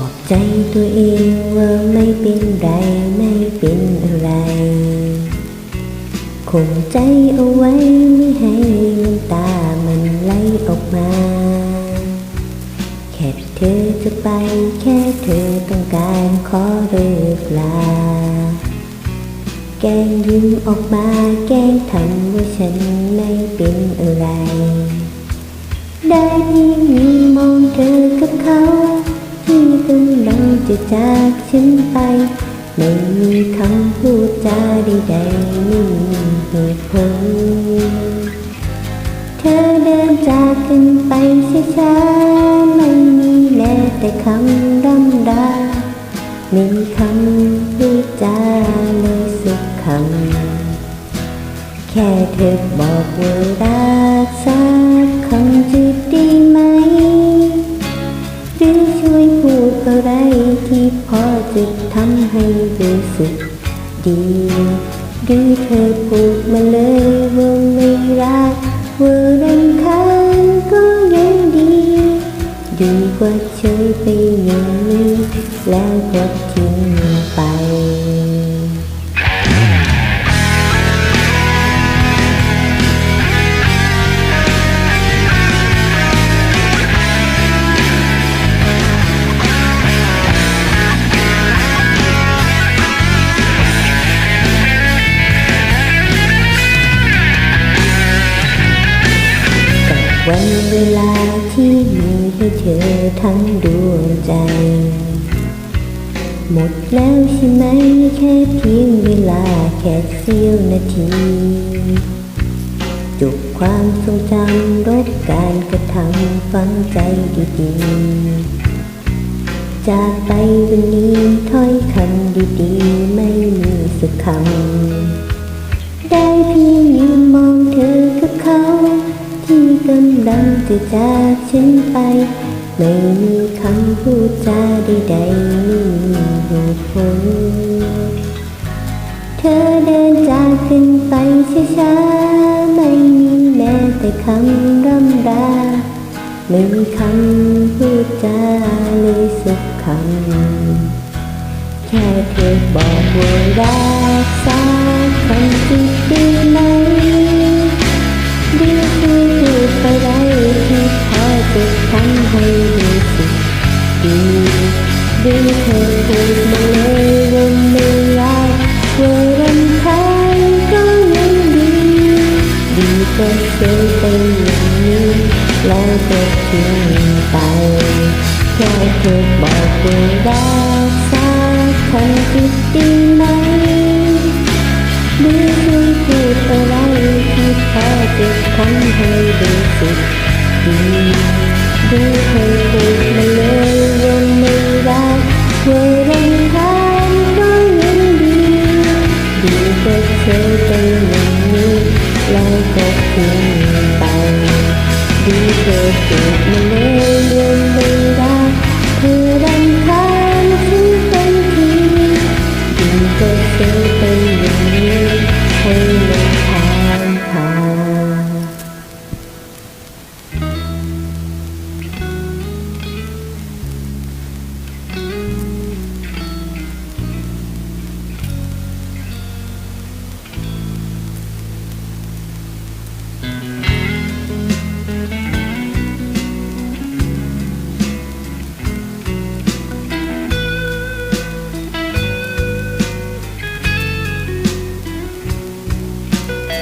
อบใจตัวเองว่าไม่เป็นไรไม่เป็นอะไร คงใจเอาไว้ไม่ให้น้ำตามันไหลออกมา แค่เธอจะไปแค่เธอต้องการขอเลิกลา แกงยิ้มออกมาแกงทำว่าฉันไม่เป็นอะไร ได้เพียงยืน จากฉันไป ไม่มีคำพูดจาใดๆไม่มีเหตุผล เธอเดินจากกันไปช้าๆไม่มีแม้แต่คำร่ำลาไม่มีคำพูดจาเลยสักคำ แค่เธอบอกว่ารักสักคำ สึกดีหรือเธอพูดมาเลยว่าไม่รักว่ารำคาญก็ยังดี ดีกว่าเฉยไปอย่างนี้แล้วก็ทิ้ง เวลาที่มีให้เธอทั้งดวงใจ หมดแล้วใช่ไหมแค่เพียงเวลาแค่เสี้ยวนาทีจบความทรงจำลบการกระทำฝังใจดีๆ จากไปวันนี้ถ้อยคำดีๆ ไม่มีสักคำได้เพียงยืนมองเธอ กำลังจะจากฉันไป ไม่มีคำพูดจาใดๆไม่มีเหตุผล เธอเดินจากกันไปช้าๆไม่มีแม้แต่คำร่ำลาไม่มีคำพูดจาเลยสักคำ แค่เธอบอกว่ารักสักคำจะดีไหมดี เธอพูดมาเล่าไม่รักว่ารำคาญก็ยังดีดีก็เสียไปอย่างนี้แล้วก็ทิ้งไปแค่เธอบอกว่ารักสักคำจะ Master